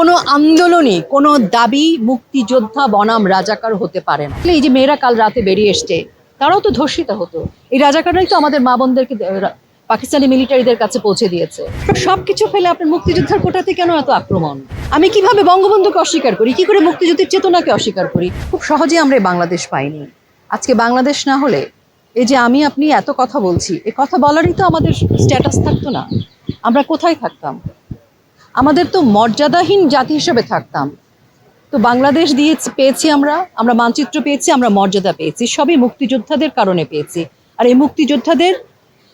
কোনো আন্দোলনই, কোনো দাবি মুক্তিযোদ্ধা বনাম রাজাকার হতে পারে না। এই যে মেয়েরা কাল রাতে বেরিয়ে এসছে, তারাও তো ধর্ষিত হতো। এই রাজাকাররাই তো আমাদের মা বোনদেরকে পাকিস্তানি মিলিটারিদের কাছে পৌঁছে দিয়েছে। সবকিছু ফেলে আপনার মুক্তিযোদ্ধার কোটাতে কেন এত আক্রমণ? আমি কীভাবে বঙ্গবন্ধুকে অস্বীকার করি? কি করে মুক্তিযুদ্ধের চেতনাকে অস্বীকার করি? খুব সহজে আমরা বাংলাদেশ পাইনি। আজকে বাংলাদেশ না হলে এই যে আমি, আপনি এত কথা বলছি, এ কথা বলারই তো আমাদের স্ট্যাটাস থাকতো না। আমরা কোথায় থাকতাম? আমাদের তো মর্যাদাহীন জাতি হিসেবে থাকতাম। তো বাংলাদেশ দিয়ে পেয়েছি আমরা আমরা মানচিত্র পেয়েছি, আমরা মর্যাদা পেয়েছি, সবই মুক্তিযোদ্ধাদের কারণে পেয়েছি। আর এই মুক্তিযোদ্ধাদের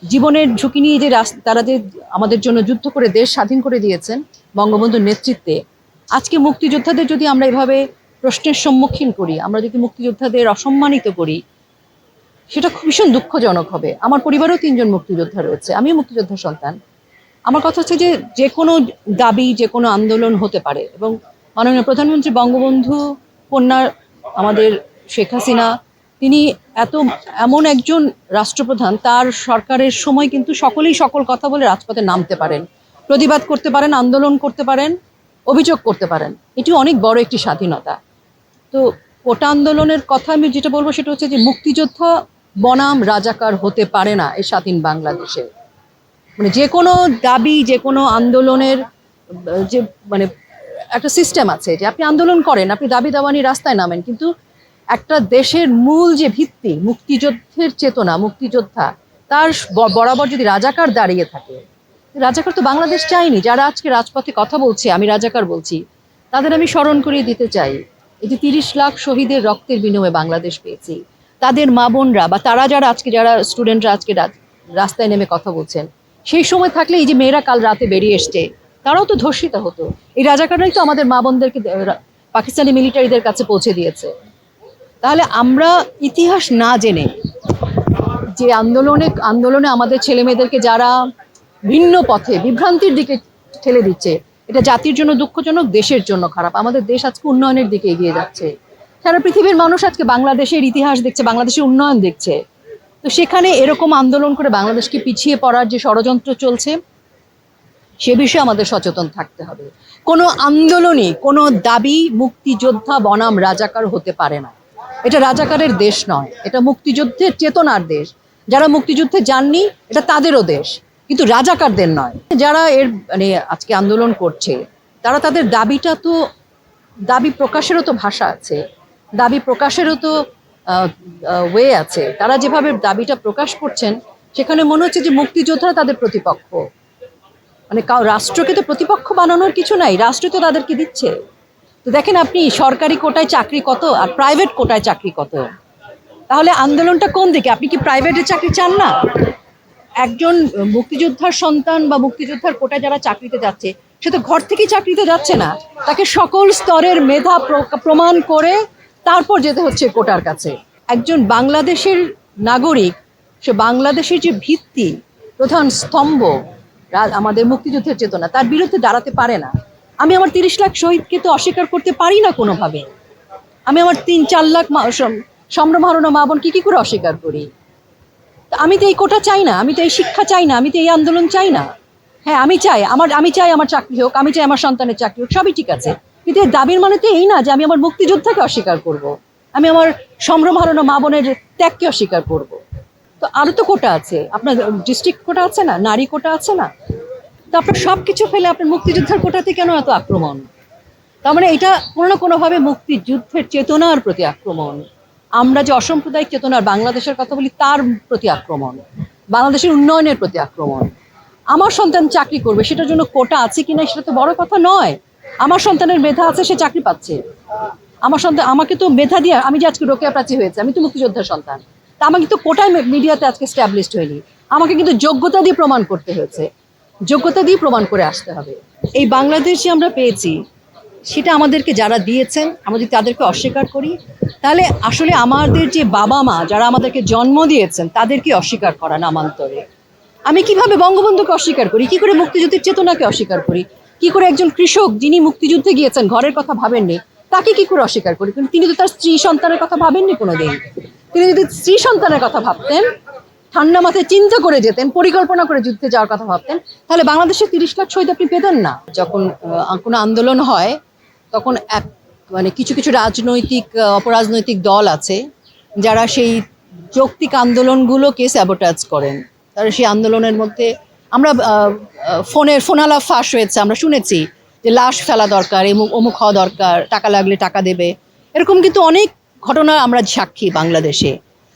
জীবনের ঝুঁকি নিয়ে যে রাস- তারা যে আমাদের জন্য যুদ্ধ করে, দেশ স্বাধীন করে দিয়েছেন বঙ্গবন্ধুর নেতৃত্বে, আজকে মুক্তিযোদ্ধাদের যদি আমরা এভাবে প্রশ্নের সম্মুখীন করি, আমরা যদি মুক্তিযোদ্ধাদের অসম্মানিত করি, সেটা ভীষণ দুঃখজনক হবে। আমার পরিবারেও তিনজন মুক্তিযোদ্ধা রয়েছে, আমিও মুক্তিযোদ্ধা সন্তান। আমার কথা হচ্ছে যে যে কোনো দাবি যে কোনো আন্দোলন হতে পারে এবং মাননীয় প্রধানমন্ত্রী বঙ্গবন্ধু কন্যা আমাদের শেখ হাসিনা, তিনি এত, এমন একজন রাষ্ট্রপ্রধান, তার সরকারের সময় কিন্তু সকলেই সকল কথা বলে রাজপথে নামতে পারেন। প্রতিবাদ করতে পারেন, আন্দোলন করতে পারেন, অভিযোগ করতে পারেন। এটি অনেক বড় একটি স্বাধীনতা। তো কোটা আন্দোলনের কথা আমি যেটা বলব সেটা হচ্ছে যে মুক্তিযোদ্ধা বনাম রাজাকার হতে পারে না এই স্বাধীন বাংলাদেশে। মানে যে কোনো দাবি, যে কোনো আন্দোলনের, যে মানে একটা সিস্টেম আছে যে আপনি আন্দোলন করেন, আপনি দাবি নিয়ে রাস্তায় নামেন, কিন্তু একটা দেশের মূল যে ভিত্তি, মুক্তিযুদ্ধের চেতনা, মুক্তিযোদ্ধা, তার বরাবর যদি রাজাকার দাঁড়িয়ে থাকে, রাজাকার তো বাংলাদেশ চাইনি যারা আজকে রাজপথে কথা বলছে, আমি রাজাকার বলছি, তাদের আমি স্মরণ করিয়ে দিতে চাই। এই যে তিরিশ লাখ শহীদের রক্তের বিনিময়ে বাংলাদেশ পেয়েছি, তাদের মা বোনরা বা তারা যারা আজকে, যারা স্টুডেন্টরা আজকে রাস্তায় নেমে কথা বলছেন সেই সময় থাকলে এই যে মেয়েরা কাল রাতে বেরিয়ে এসছে, তারাও তো ধর্ষিত হতো। এই রাজাকাররাই তো আমাদের মা বোনদেরকে পাকিস্তানি মিলিটারিদের কাছে পৌঁছে দিয়েছে। তাহলে আমরা ইতিহাস না জেনে যে আন্দোলনে আন্দোলনে আমাদের ছেলে মেয়েদেরকে যারা ভিন্ন পথে, বিভ্রান্তির দিকে ঠেলে দিচ্ছে, এটা জাতির জন্য দুঃখজনক, দেশের জন্য খারাপ। আমাদের দেশ আজকে উন্নয়নের দিকে এগিয়ে যাচ্ছে। সারা পৃথিবীর মানুষ আজকে বাংলাদেশের ইতিহাস দেখছে, বাংলাদেশের উন্নয়ন দেখছে। তো সেখানে এরকম আন্দোলন করে বাংলাদেশকে পিছিয়ে পড়ার যে ষড়যন্ত্র চলছে, সে বিষয়ে আমাদের সচেতন থাকতে হবে। কোনো আন্দোলনই কোনো দাবি মুক্তিযোদ্ধা বনাম রাজাকার হতে পারে না। এটা রাজাকারের দেশ নয়, এটা মুক্তিযুদ্ধের চেতনার দেশ। যারা মুক্তিযুদ্ধে যাননি, এটা তাদেরও দেশ, কিন্তু রাজাকারদের নয়। যারা এর মানে আজকে আন্দোলন করছে, তারা তাদের দাবিটা তো, দাবি প্রকাশেরও তো ভাষা আছে। দাবি প্রকাশেরও তো ওয়ে আছে। তারা যেভাবে দাবিটা প্রকাশ করছেন, সেখানে মনে হচ্ছে যে মুক্তিযোদ্ধারা তাদের প্রতিপক্ষ। মানে কাউ রাষ্ট্রকে তো প্রতিপক্ষ বানানোর কিছু নাই, রাষ্ট্র তো তাদেরকে দিচ্ছে। তো দেখেন আপনি, সরকারি কোটায় চাকরি কত আর প্রাইভেট কোটায় চাকরি কত? তাহলে আন্দোলনটা কোন দিকে? আপনি কি প্রাইভেটে চাকরি চান না? একজন মুক্তিযোদ্ধার সন্তান বা মুক্তিযোদ্ধার কোটায় যারা চাকরিতে যাচ্ছে, সে তো ঘর থেকেই চাকরিতে যাচ্ছে না। তাকে সকল স্তরের মেধা প্র- প্রমাণ করে তারপর যেতে হচ্ছে কোটার কাছে। একজন বাংলাদেশের নাগরিক, সে বাংলাদেশের যে ভিত্তি, প্রধান স্তম্ভ আমাদের মুক্তিযুদ্ধের চেতনা, তার বিরুদ্ধে দাঁড়াতে পারে না। আমি আমার তিরিশ লাখ শহীদকে তো অস্বীকার করতে পারি না কোনোভাবে। আমি আমার তিন, চার লাখ মা- সম- সম্ভ্রম হারানো মা বোনকে কি করে অস্বীকার করি? আমি তো এই কোটা চাই না, আমি তো এই শিক্ষা চাই না, আমি তো এই আন্দোলন চাই না। হ্যাঁ আমি চাই, আমার আমি চাই আমার চাকরি হোক, আমি চাই আমার সন্তানের চাকরি হোক, সবই ঠিক আছে। কিন্তু এর দাবির মানে তো এই না যে আমি আমার মুক্তিযোদ্ধাকে অস্বীকার করব। আমি আমার সম্ভ্রম হারানো মা বোনের ত্যাগকে অস্বীকার করব। তো আরও তো কোটা আছে। আপনার ডিস্ট্রিক্ট কোটা আছে না? নারী কোটা আছে না? তো আপনার সব কিছু ফেলে আপনার মুক্তিযোদ্ধার কোটাতে কেন এত আক্রমণ? তার মানে এটা কোনো না কোনোভাবে মুক্তিযুদ্ধের চেতনার প্রতি আক্রমণ। আমরা যে অসাম্প্রদায়িক চেতনার বাংলাদেশের কথা বলি, তার প্রতি আক্রমণ। বাংলাদেশের উন্নয়নের প্রতি আক্রমণ। আমার সন্তান চাকরি করবে, সেটার জন্য কোটা আছে কিনা সেটা তো বড় কথা নয়। আমার সন্তানের মেধা আছে, সে চাকরি পাচ্ছে। আমার সন্তান, আমাকে তো মেধা দিয়ে, আমি যে আজকে রোকেয়া প্রাচী হয়েছে, আমি তো মুক্তিযোদ্ধার সন্তান। তা আমাকে তো কোটায় মিডিয়াতে আজকে স্ট্যাবলিশড হয়নি। আমাকে কিন্তু যোগ্যতা দিয়ে প্রমাণ করতে হয়েছে। যোগ্যতা দিয়ে প্রমাণ করে আসতে হবে। এই বাংলাদেশ যে আমরা পেয়েছি, সেটা আমাদেরকে যারা দিয়েছেন, আমরা যদি তাদেরকে অস্বীকার করি, তাহলে আসলে আমাদের যে বাবা মা যারা আমাদেরকে জন্ম দিয়েছেন, তাদেরকে অস্বীকার করা নামান্তরে আমি কীভাবে বঙ্গবন্ধুকে অস্বীকার করি? কি করে মুক্তিযুদ্ধের চেতনাকে অস্বীকার করি? কি করে একজন কৃষক যিনি মুক্তিযুদ্ধে গিয়েছেন, ঘরের কথা ভাবেননি, তাকে কি করে অস্বীকার করি? কিন্তু তিনি তো তার স্ত্রী সন্তানের কথা ভাবেননি কোনোদিন। তিনি যদি স্ত্রী সন্তানের কথা ভাবতেন, ঠান্ডা মাথায় চিন্তা করে যেতেন, পরিকল্পনা করে যুদ্ধে যাওয়ার কথা ভাবতেন, তাহলে বাংলাদেশে তিরিশ লাখ শহীদ আপনি পেতেন না। যখন কোনো আন্দোলন হয়, তখন এক মানে কিছু কিছু রাজনৈতিক অপরাজনৈতিক দল আছে, যারা সেই যৌক্তিক আন্দোলনগুলোকে স্যাবোটাজ করেন। তারা সেই আন্দোলনের মধ্যে আমরা ফোনের ফোনালা ফাঁস হয়েছে, আমরা শুনেছি যে লাশ ফেলা দরকার এমুক অমুক হওয়া দরকার, টাকা লাগলে টাকা দেবে। এরকম কিন্তু অনেক ঘটনা আমরা সাক্ষী বাংলাদেশে।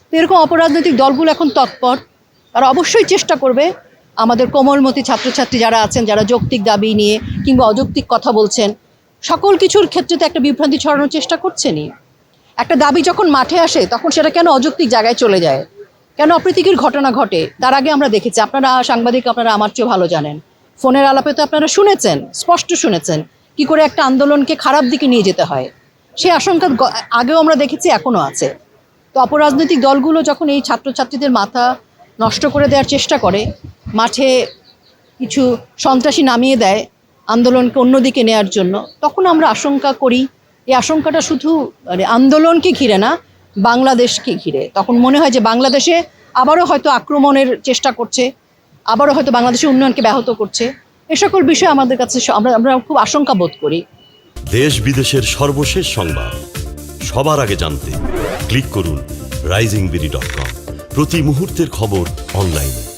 তো এরকম অপরাজনৈতিক দলগুলো এখন তৎপর, তারা অবশ্যই চেষ্টা করবে আমাদের কোমলমতি ছাত্রছাত্রী যারা আছেন, যারা যৌক্তিক দাবি নিয়ে কিংবা অযৌক্তিক কথা বলছেন, সকল কিছুর ক্ষেত্রে তো একটা বিভ্রান্তি ছড়ানোর চেষ্টা করছেনই। একটা দাবি যখন মাঠে আসে, তখন সেটা কেন অযৌক্তিক জায়গায় চলে যায়? কেন অপ্রীতিকর ঘটনা ঘটে? তার আগে আমরা দেখেছি, আপনারা সাংবাদিক, আপনারা আমার চেয়ে ভালো জানেন। ফোনের আলাপে তো আপনারা শুনেছেন, স্পষ্ট শুনেছেন, কি করে একটা আন্দোলনকে খারাপ দিকে নিয়ে যেতে হয়? সেই আশঙ্কা আগেও আমরা দেখেছি এখনও আছে। তো অপরাজনৈতিক দলগুলো যখন এই ছাত্রছাত্রীদের মাথা নষ্ট করে দেওয়ার চেষ্টা করে, মাঠে কিছু সন্ত্রাসী নামিয়ে দেয় আন্দোলনকে অন্যদিকে নেয়ার জন্য, তখন আমরা আশঙ্কা করি, এই আশঙ্কাটা শুধু মানে আন্দোলনকে ঘিরে না বাংলাদেশকে ঘিরে। তখন মনে হয় যে বাংলাদেশে আবারও হয়তো আক্রমণের চেষ্টা করছে, আবারও হয়তো বাংলাদেশের উন্নয়নকে ব্যাহত করছে। এ সকল বিষয়ে আমাদের কাছে আমরা আমরা খুব আশঙ্কা বোধ করি। দেশ বিদেশের সর্বশেষ সংবাদ। সবার আগে জানতে ক্লিক করুন রাইজিং বিডি ডট কম প্রতি মুহূর্তের খবর অনলাইনে